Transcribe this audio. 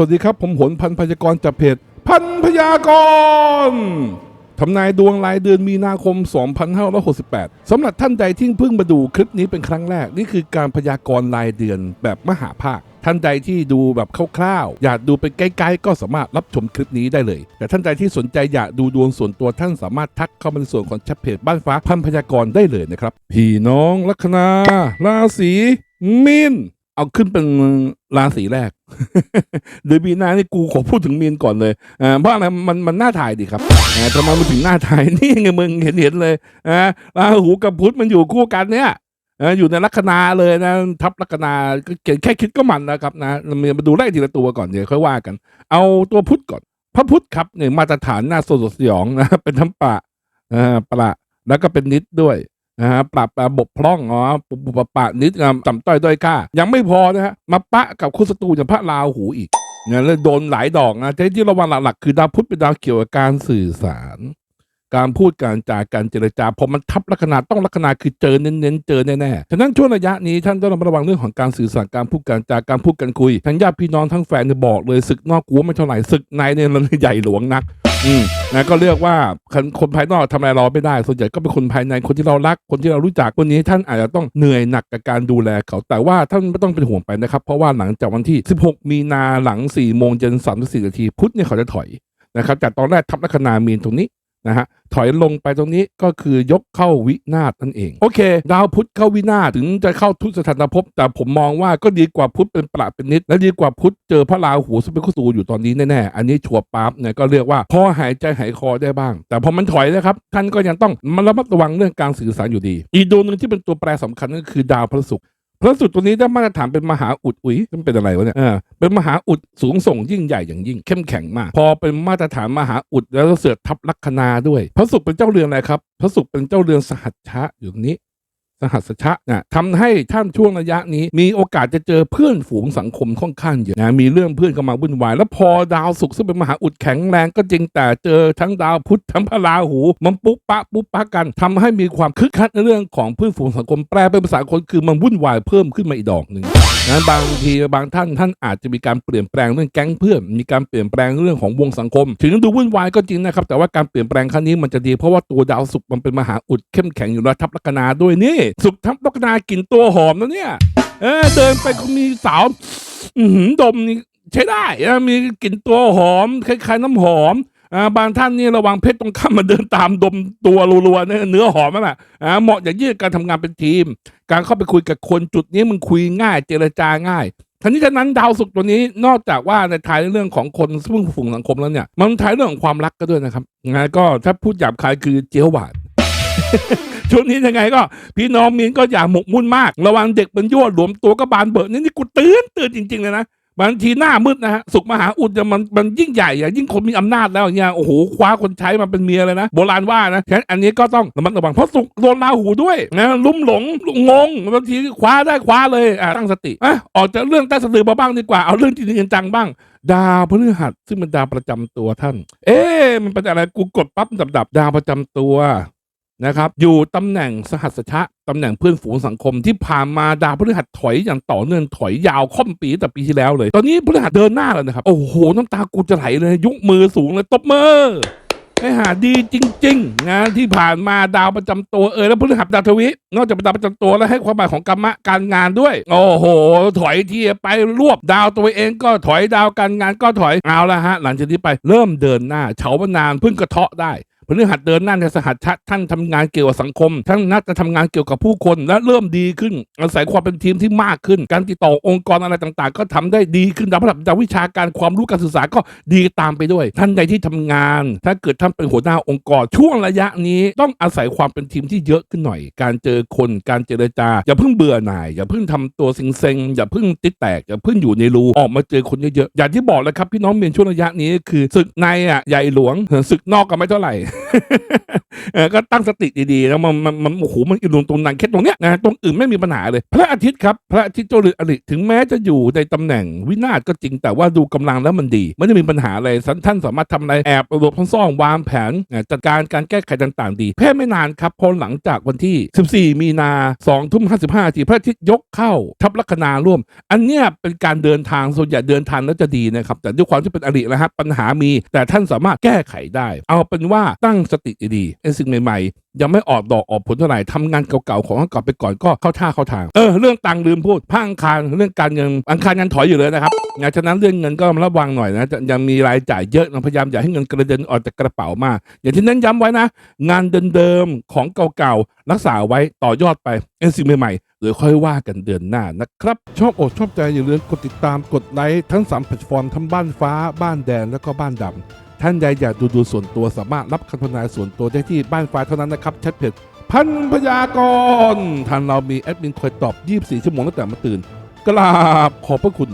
วัสดีครับ ผมหนพันพยากรจากเพจพันพยากรทำนายดวงรายเดือนมีนาคม 2568 สำหรับท่านใดที่เพิ่งมาดูคลิปนี้เป็นครั้งแรก นี่คือการพยากรณ์รายเดือนแบบมหาภาค ท่านใดที่ดูแบบคร่าวๆ อยากดูไปใกล้ๆ ก็สามารถรับชมคลิปนี้ได้เลย แต่ท่านใดที่สนใจอยากดูดวงส่วนตัวท่านสามารถทักเข้ามาในส่วนของแชทเพจบ้านฟ้าพันพยากรณ์ได้เลยนะครับ พี่น้องลัคนาราศีมีน เอาขึ้นเป็นราศีแรกเดือนมีนานี่กูขอพูดถึงมีนก่อนเลยอ่าเพราะอะไรมันมันน่าถ่ายดีครับอ่าทำไมมันถึงน่าถ่ายนี่ไงมึงเห็นเห็นเลยอ่าราหูกับพุธมันอยู่คู่กันเนี่ยอ่าอยู่ในลัคนาเลยนะทับลัคนาเขียนแค่คิดก็มันนะครับนะเรามาดูไล่ทีละตัวก่อนเดี๋ยวค่อยว่ากัน เอาตัวพุธก่อน พระพุธครับเนี่ยมาตรฐานหน้าสดสยองนะเป็นทั้งปะอ่าปะแล้วก็เป็นนิดด้วย นะฮะปรับราบบพร่องอ๋อปุบปุบปะนิดงามต่ำต้อยด้อยก้า ยังไม่พอนะฮะมาปะกับคู่ศัตรูอย่างพระราหูอีกเนี่ยแล้วโดนหลายดอกนะแต่ที่ระวังหลักๆคือดาวพุธเป็นดาวเกี่ยวกับการสื่อสาร การพูดการจาการเจรจาพอมันทับลัคนาต้องลัคนาคือเจอเน้นๆเจอแน่ๆฉะนั้นช่วงระยะนี้ท่านต้องระมัดระวังเรื่องของการสื่อสารการพูดการจาการพูดกันคุยทั้งญาติพี่น้องทั้งแฟนเนี่ยบอกเลยศึกนอกกัวไม่เท่าไหร่ศึกในเนี่ยมันใหญ่หลวงนัก อืมนะก็เลือกว่าคนภายนอกทำอะไรเราไม่ได้ ส่วนใหญ่ก็เป็นคนภายในคนที่เรารักคนที่เรารู้จักวันนี้ท่านอาจจะต้องเหนื่อยหนักกับการดูแลเขา แต่ว่าท่านไม่ต้องเป็นห่วงไปนะครับ เพราะว่าหลังจากวันที่ 16 มีนาหลัง4โมงเย็น34นาทีพุธเนี่ยเขาจะถอยนะครับจากตอนแรกทัพลัคนามีนตรงนี้ นะฮะถอยลงไปตรงนี้ก็คือยกเข้าวินาศนั่นเอง โอเค ดาวพุธเข้าวินาศถึงจะเข้าทุกสถานภพ แต่ผมมองว่าก็ดีกว่าพุธเป็นประเป็นนิด และดีกว่าพุธเจอพระราหูซึ่งเป็นคู่ศัตรูอยู่ตอนนี้แน่ๆ อันนี้ชัวร์ปั๊บเนี่ยก็เรียกว่าพอหายใจหายคอได้บ้าง แต่พอมันถอยนะครับ ท่านก็ยังต้องมาระมัดระวังเรื่องการสื่อสารอยู่ดี อีกดวงหนึ่งที่เป็นตัวแปรสำคัญก็คือดาวพระศุกร์ พระสุดตัวนี้ได้มาตรฐานเป็นมหาอุดอุ๋ยมันเป็นอะไรวะเนี่ยเออเป็นมหาอุดสูงส่งยิ่งใหญ่อย่างยิ่ง เข้มแข็งมาก พอเป็นมาตรฐานมหาอุดแล้วเสือทับลัคนาด้วย พระสุดเป็นเจ้าเรือนอะไรครับ พระสุดเป็นเจ้าเรือนสหัชชะอยู่ตรงนี้ สหัสชะนะทำให้ท่านช่วงระยะนี้ มีโอกาสจะเจอเพื่อนฝูงสังคมค่อนข้างเยอะนะมีเรื่องเพื่อนเข้ามาวุ่นวาย แล้วพอดาวศุกร์ซึ่งเป็นมหาอุดแข็งแรงก็จริงแต่เจอทั้งดาวพุธทั้งพระราหูมันปุ๊บปะปุ๊บปะกันทำให้มีความคึกคักในเรื่องของเพื่อนฝูงสังคมแปลเป็นภาษาคนคือมันวุ่นวายเพิ่มขึ้นมาอีกดอกหนึ่ง นะบางทีบางท่านท่านอาจจะมีการเปลี่ยนแปลงเรื่องแก๊งเพื่อนมีการเปลี่ยนแปลงเรื่องของวงสังคม ถึงดูวุ่นวายก็จริงนะครับแต่ว่าการเปลี่ยนแปลงครั้งนี้มันจะดีเพราะว่าตัวดาวศุกมันเป็นมหาอุดเข้มแข็งอยู่แล้วทับลัคนาด้วยนี่ศุกทับลัคนากินตัวหอมนะเนี่ยเออเดินไปก็มีสาวหือดมนี่ใช้ได้นะมีกลิ่นตัวหอมคล้ายๆ น้ำหอม อ่าบางท่านนี่ระวังเพชรตรงข้ามมาเดินตามดมตัวรัวๆเนี่ยเนื้อหอมนั่นแหละอ่าเหมาะอย่างยิ่งการทำงานเป็นทีม การเข้าไปคุยกับคนจุดนี้มันคุยง่าย เจรจาง่ายทั้งนี้ทั้งนั้นดาวศุกร์ตัวนี้นอกจากว่าในทายเรื่องของคนซึ่งฝูงสังคมแล้วเนี่ย มันทายเรื่องของความรักก็ด้วยนะครับงั้นก็ถ้าพูดหยาบคายคือเจียวหวานช่วงนี้ยังไงก็ พี่น้องมีนก็อย่าหมกมุ่นมาก ระวังเด็กมันยั่วหลวมตัวก็บานเบิดนี่นี่กูเตือนเตือนจริง ๆ เลยนะ บางทีหน้ามืดนะฮะสุขมหาอุดมันมันยิ่งใหญ่อะยิ่งคนมีอำนาจแล้วเงี้ยโอ้โหคว้าคนใช้มาเป็นเมียเลยนะโบราณว่านะฉะนั้นอันนี้ก็ต้องระมัดระวังเพราะสุขโดนราหูด้วยนะลุ่มหลงงงบางทีคว้าได้คว้าเลยอะตั้งสติอะออกจากเรื่องใต้สะดือมาบ้างดีกว่าเอาเรื่องจริงจังบ้างดาวพฤหัสซึ่งเป็นดาวประจำตัวท่าน เอ๊ะมันเป็นอะไรกูกดปั๊บดับดับดาวประจำตัว นะครับอยู่ตำแหน่งสหัสชะตำแหน่งเพื่อนฝูงสังคมที่ผ่านมาดาวพฤหัสถอยอย่างต่อเนื่องถอยยาวค่อมปีแต่ปีที่แล้วเลย ตอนนี้พฤหัสเดินหน้าแล้วนะครับ โอ้โห น้ำตากูจะไหลเลยยกมือสูงเลยตบมือไอ้หาดีจริงๆนะที่ผ่านมาดาวประจำตัวเออแล้วพฤหัสดาวทวินอกจากเป็นดาวประจำตัวแล้วให้ความหมายของกรรมะการงานด้วย โอ้โห ถอยทีไปรวบดาวตัวเองก็ถอยดาวการงานก็ถอยเอาละฮะ หลังจากนี้ไปเริ่มเดินหน้าเฉามานานพิ่งกระเทาะได้ พฤหัสเดินหน้าในสหัสชท่านทำงานเกี่ยวกับสังคม ท่านนักจะทำงานเกี่ยวกับผู้คนและเริ่มดีขึ้น อาศัยความเป็นทีมที่มากขึ้น การติดต่อองค์กรอะไรต่างๆ ก็ทำได้ดีขึ้นดาวพฤหัสดาววิชาการความรู้การศึกษาก็ดีตามไปด้วย ท่านใดที่ทำงาน ถ้าเกิดท่านเป็นหัวหน้าองค์กรช่วงระยะนี้ต้องอาศัยความเป็นทีมที่เยอะขึ้นหน่อย การเจอคนการเจรจาอย่าเพิ่งเบื่อหน่าย อย่าเพิ่งทำตัวเซ็งๆอย่าเพิ่งติดแตกอย่าเพิ่งอยู่ในรูออกมาเจอคนเยอะๆอย่างที่บอกเลยครับพี่น้องเมียนช่วงระยะนี้คือศึกในอะใหญ่หลวงศึกนอกก็ไม่เท่าไหร่ก็ตั้งสติดีๆแล้วมันมันมันโอ้โหมันอิรุงตรงนั้นแค่ตรงเนี้ยนะตรงอื่นไม่มีปัญหาเลย พระอาทิตย์ครับพระอาทิตย์เจ้าเรืออริถึงแม้จะอยู่ในตำแหน่งวินาศก็จริงแต่ว่าดูกำลังแล้วมันดี ไม่ได้มีปัญหาอะไรท่านสามารถทำอะไรแอบหลบซ่อนวางแผนจัดการการแก้ไขต่างๆ ดีแค่ไม่นานครับพอหลังจากวันที่ 14 มีนา2ทุ่ม55นาทีพระอาทิตย์ยกเข้าทับลัคนาร่วม อันเนี้ยเป็นการเดินทางส่วนใหญ่เดินทางแล้วจะดีนะครับแต่ด้วยความที่เป็นอรินะครับปัญหามีแต่ท่านสามารถแก้ไขได้ เอาเป็นว่าตัั้งสติดีๆไอ้สิ่งใหม่ๆ ยังไม่ออกดอกออกผลเท่าไหร่ทำงานเก่าๆของเก่าไปก่อนก็เข้าท่าเข้าทาง เออเรื่องตังค์ลืมพูดพังคารเรื่องการเงินอังคารยังถอยอยู่เลยนะครับงานฉะนั้นเรื่องเงินก็ระวังหน่อยนะจะยังมีรายจ่ายเยอะพยายามอย่าให้เงินกระเด็นออกจากกระเป๋ามาก อย่างที่เน้นย้ำไว้นะ งานเดิมๆของเก่าๆรักษาไว้ต่อยอดไปไอ้สิ่งใหม่ๆหรือค่อยว่ากันเดือนหน้านะครับ ชอบอกชอบใจอย่าลืมกดติดตามกดไลค์ทั้ง3แพลตฟอร์มทั้งบ้านฟ้าบ้านแดงแล้วก็บ้านดำ ท่านใดอยากดูดูส่วนตัวสามารถรับคำทนายส่วนตัวได้ที่บ้านฟ้าเท่านั้นนะครับแชทเพจพันพยากรทางเรามีแอดมินคอยตอบ 24 ชั่วโมงตั้งแต่มาตื่น กราบขอบพระคุณ